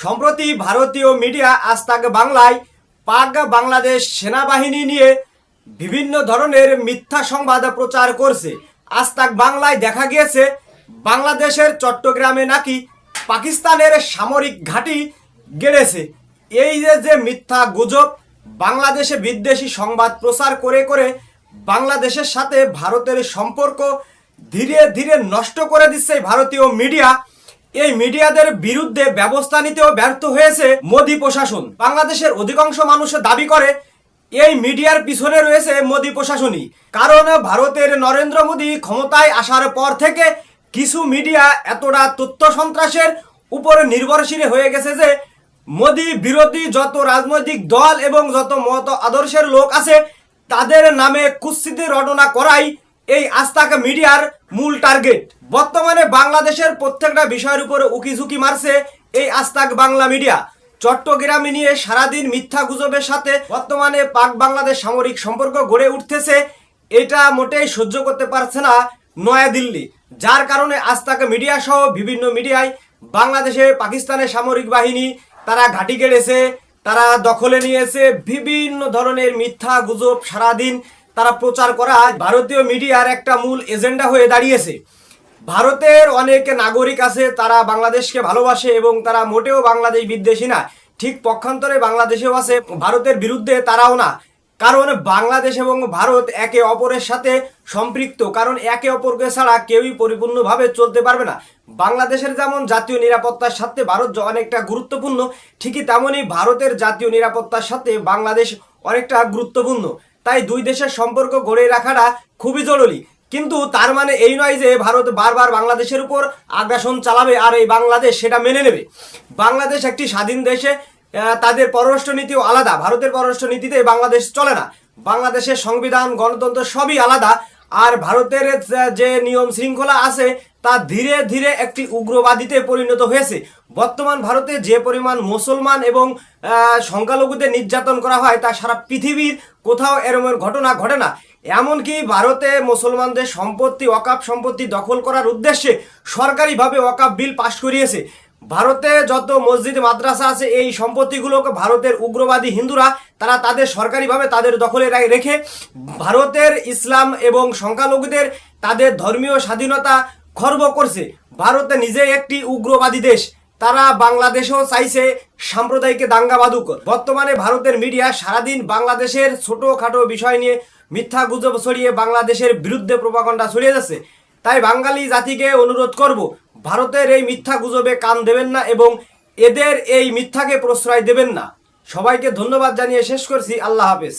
সম্প্রতি ভারতীয় মিডিয়া আজ তাক বাংলায় পাক বাংলাদেশ সেনাবাহিনী নিয়ে বিভিন্ন ধরনের মিথ্যা সংবাদ প্রচার করছে। আজ তাক বাংলায় দেখা গিয়েছে, বাংলাদেশের চট্টগ্রামে নাকি পাকিস্তানের সামরিক ঘাঁটি গেড়েছে। এই যে যে মিথ্যা গুজব বাংলাদেশে বিদ্বেষী সংবাদ প্রচার করে করে বাংলাদেশের সাথে ভারতের সম্পর্ক ধীরে ধীরে নষ্ট করে দিচ্ছে ভারতীয় মিডিয়া। এই মিডিয়াদের বিরুদ্ধে ব্যবস্থা নিতেও ব্যর্থ হয়েছে মোদী প্রশাসন। বাংলাদেশের অধিকাংশ মানুষ দাবি করে, এই মিডিয়ার পিছনে রয়েছে মোদী প্রশাসনই। কারণ ভারতের নরেন্দ্র মোদী ক্ষমতায় আসার পর থেকে কিছু মিডিয়া এতটা তথ্য সন্ত্রাসের উপরে নির্ভরশীল হয়ে গেছে যে, মোদী বিরোধী যত রাজনৈতিক দল এবং যত মত আদর্শের লোক আছে, তাদের নামে কুৎসিতি রটনা করাই এই আস্তাক মিডিয়ার মূল টার্গেট। বর্তমানে বাংলাদেশের প্রত্যেকটা বিষয়ের উপরে উকিঝুঁকি মারছে এই আস্তাক বাংলা মিডিয়া। চট্টগ্রামে নিয়ে সারাদিন মিথ্যা গুজবের সাথে বর্তমানে পাক বাংলাদেশ সামরিক সম্পর্ক গড়ে উঠতেছে, এটা মোটেই সহ্য করতে পারছে না নয়াদিল্লি, যার কারণে আজ তাকে মিডিয়া সহ বিভিন্ন মিডিয়ায় বাংলাদেশে পাকিস্তানের সামরিক বাহিনী, তারা ঘাঁটি গেড়েছে, তারা দখলে নিয়েছে, বিভিন্ন ধরনের মিথ্যা গুজব সারাদিন তারা প্রচার করা ভারতীয় মিডিয়ার একটা মূল এজেন্ডা হয়ে দাঁড়িয়েছে। ভারতের অনেক নাগরিক আছে, তারা বাংলাদেশকে ভালোবাসে এবং তারা মোটেও বাংলাদেশ বিদ্বেষী না। ঠিক পক্ষান্তরে বাংলাদেশেও আছে, ভারতের বিরুদ্ধে তারাও না। কারণ বাংলাদেশ এবং ভারত একে অপরের সাথে সম্পৃক্ত, কারণ একে অপরকে ছাড়া কেউই পরিপূর্ণভাবে চলতে পারবে না। বাংলাদেশের যেমন জাতীয় নিরাপত্তার সাথে ভারত অনেকটা গুরুত্বপূর্ণ, ঠিকই তেমনই ভারতের জাতীয় নিরাপত্তার সাথে বাংলাদেশ অনেকটা গুরুত্বপূর্ণ। তাই দুই দেশের সম্পর্ক গড়ে রাখাটা খুবই জরুরি। কিন্তু তার মানে এই নয় যে ভারত বারবার বাংলাদেশের উপর আগ্রাসন চালাবে আর এই বাংলাদেশ সেটা মেনে নেবে। বাংলাদেশ একটি স্বাধীন দেশে তাদের পররাষ্ট্র নীতিও আলাদা। ভারতের পররাষ্ট্র নীতিতে বাংলাদেশ চলে না। বাংলাদেশের সংবিধান, গণতন্ত্র সবই আলাদা। আর ভারতের যে- নিয়ম শৃঙ্খলা আছে, তা ধীরে ধীরে একটি উগ্রবাদীতে পরিণত হয়েছে। বর্তমান ভারতে যে পরিমাণ মুসলমান এবং সংখ্যালঘুদের নির্যাতন করা হয়, তা সারা পৃথিবীর কোথাও এরকমের ঘটনা ঘটে না। এমনকি ভারতে মুসলমানদের সম্পত্তি ওয়াকাপ সম্পত্তি দখল করার উদ্দেশ্যে সরকারিভাবে ওয়াকাপ বিল পাশ করিয়েছে। ভারতে যত মসজিদ, মাদ্রাসা আছে, এই সম্পত্তিগুলোকে ভারতের উগ্রবাদী হিন্দুরা, তারা তাদের সরকারিভাবে তাদের দখলে রেখে ভারতের ইসলাম এবং সংখ্যালঘুদের তাদের ধর্মীয় স্বাধীনতা খর্ব করছে। ভারতে নিজে একটি উগ্রবাদী দেশ। তারা বাংলাদেশেও চাইছে সাম্প্রদায়িক দাঙ্গা বাদুক বর্তমানে ভারতের মিডিয়া সারাদিন বাংলাদেশের ছোটোখাটো বিষয় নিয়ে মিথ্যা গুজব ছড়িয়ে বাংলাদেশের বিরুদ্ধে প্রপাগণ্ডা ছড়িয়ে যাচ্ছে তাই বাঙালি জাতিকে অনুরোধ করব, ভারতের এই মিথ্যা গুজবে কান দেবেন না এবং এদের এই মিথ্যাকে প্রশ্রয় দেবেন না। সবাইকে ধন্যবাদ জানিয়ে শেষ করছি। আল্লাহ হাফেজ।